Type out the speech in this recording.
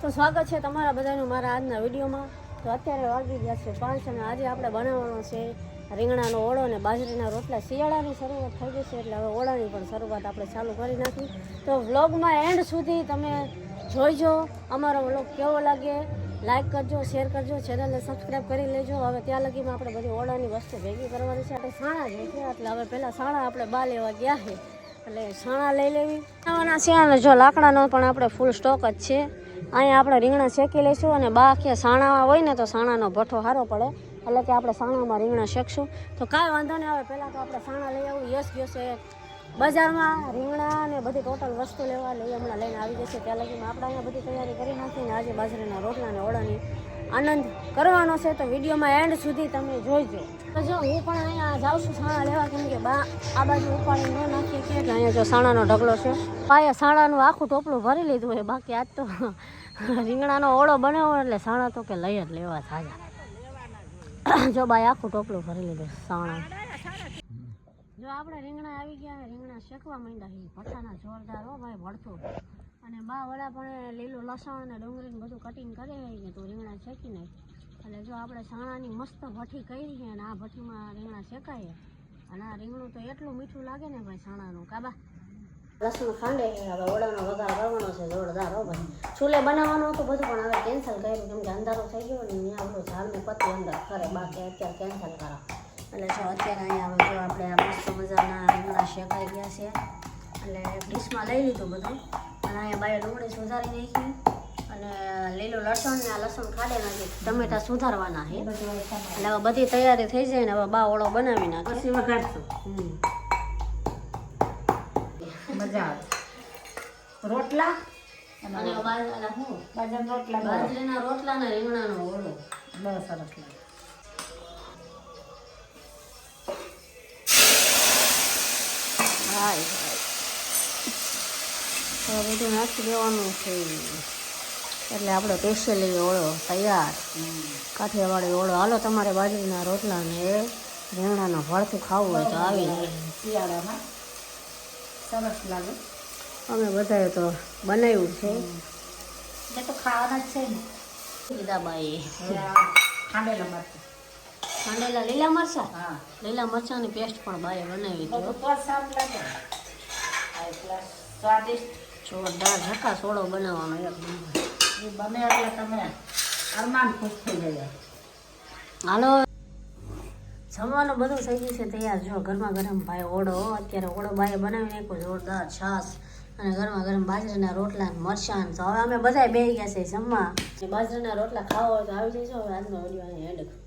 તો સ્વાગત છે તમારા બધાનું મારા આજના વિડીયોમાં. તો અત્યારે વાગી ગયા છે પાંચ અને આજે આપણે બનાવવાનો છે રીંગણાનો ઓળો અને બાજરીના રોટલા. શિયાળાની શરૂઆત થઈ ગઈ છે એટલે હવે ઓળાની પણ શરૂઆત આપણે ચાલુ કરી નાખી. તો વ્લોગમાં એન્ડ સુધી તમે જોઈજો. અમારો વ્લોગ કેવો લાગે લાઈક કરજો, શેર કરજો, ચેનલને સબસ્ક્રાઈબ કરી લેજો. હવે ત્યાં લગીમાં આપણે બધી ઓળાની વસ્તુ ભેગી કરવાની છે. આપણે સાણા જોઈએ છે, એટલે હવે પહેલાં સાણા આપણે બા લેવા ગયા છે. એટલે સાણા લઈ લેવી. છે અને જો લાકડાનો પણ આપણે ફૂલ સ્ટોક જ છે. અહીંયા આપણે રીંગણા શેકી લઈશું અને બા કે સાણા હોય ને તો સાણાનો ભઠ્ઠો સારો પડે. એટલે કે આપણે સાણામાં રીંગણા શેકશું. તો કાંઈ વાંધો નહીં આવે, પહેલાં તો આપણે સાણા લઈ આવું. યસ ગયો છે બજારમાં રીંગણા ને બધી ટોટલ વસ્તુ લેવા. લઈ હમણાં લઈને આવી જશે. ત્યાં લગીમાં આપણે અહીંયા બધી તૈયારી કરી નાખીને આજે બાજરીના રોટલા ને ઓળાની આનંદ કરવાનો છે, તો વિડીયોમાં એન્ડ સુધી તમે જોઈજો તો જો, હું પણ અહીંયા જાઉં છું સાણા લેવા, કેમ કે બા, આ બાજુ ઉપાડી ન નાખીએ કે અહીંયા જો સાણાનો ઢગલો છે. પાયા સાણાનું આખું ટોપલું ભરી લીધું હોય, બાકી આજ તો રીંગણાનો ઓળો બનાવો એટલે સાણા તો કે લઈ જ લેવા થાય જો. બાય, આખું ટોપલું ભરી લીધું સાણા જો આપણે રીંગણા આવી ગયા અને રીંગણા શેકવા માંડ્યા છે, ભઠ્ઠાના જોરદાર હો ભાઈ ભડથું અને બા વડા પણ લીલું લસણ અને ડુંગળીને બધું કટિંગ કરી કે તું રીંગણા શેકી નાખ. એટલે જો આપણે સાણાની મસ્ત ભઠ્ઠી કરી છે અને આ ભઠ્ઠીમાં રીંગણા શેકાય અને આ રીંગણું તો એટલું મીઠું લાગે ને ભાઈ સાણાનું કાબા લસણ ખાંડે હવે ઓળાનો વઘાર કરવાનો છે, જોરદાર હો ભાઈ. ચૂલે બનાવવાનું હતું બધું, પણ હવે કેન્સલ કર્યું, કેમ કે અંધારો થઈ ગયો ને ત્યાં બધું ઝાડને પત્તી અંદર ખરે બાકી અત્યારે કેન્સલ કરો. એટલે જો અત્યારે અહીંયા હવે જો આપણે આ શેકાઈ ગયા છે. એટલે ડીશમાં લઈ લીધું બધું. અને અહીંયા બાય ડુંગળી સુધારી નાખી. અને લીલું લસણ ને આ લસણ ખાડે નાખી. ટમેટા સુધારવાના છે. એટલે હવે બધી તૈયારી થઈ જાય ને હવે બા ઓળો બનાવી નાખે. મજા આવે. રોટલા? અને બાજ- બાજરાના રોટલા બાજરીના રોટલા ને રીંગણાનો ઓળો. બહુ સરસ લાગે હાય હાય હવે બધું નાખી દેવાનું છે. એટલે આપણે સ્પેશિયલી ઓળો તૈયાર. કાઠિયાવાડી ઓળો. હાલો તમારે બાજરીના રોટલા ને રીંગણાનું ભરતું ખાવું હોય તો આવી શિયાળામાં સરસ લાગે. અમે બધાએ તો બનાવ્યું છે. એ તો ખાવાના જ છે ને. ગીતાબાઈ ખાંડેલા મરચાં. ખાંડેલા લીલા મરચાં? હા. લીલા મરચાંની પેસ્ટ પણ બાએ બનાવી એટલા સ્વાદિષ્ટ. જોરદાર ઝકા સોડો બનાવવાનો એક એ બને એટલે તમે અરમાન ખુશ થઈ જાય હાલો. જમવાનું બધું થઈ ગયું છે તૈયાર. જો ગરમા ગરમ ભાઈ ઓળો અત્યારે ઓળો બાએ બનાવી નાખ્યો જોરદાર છાશ. અને ગરમા ગરમ બાજરાના રોટલા ને મરચાં તો હવે અમે બધા બે ગયા છે જમવા. બાજરાના રોટલા ખાવા હોય તો આવી જઈશું હવે આજનો વીડિયો અહીં એન્ડ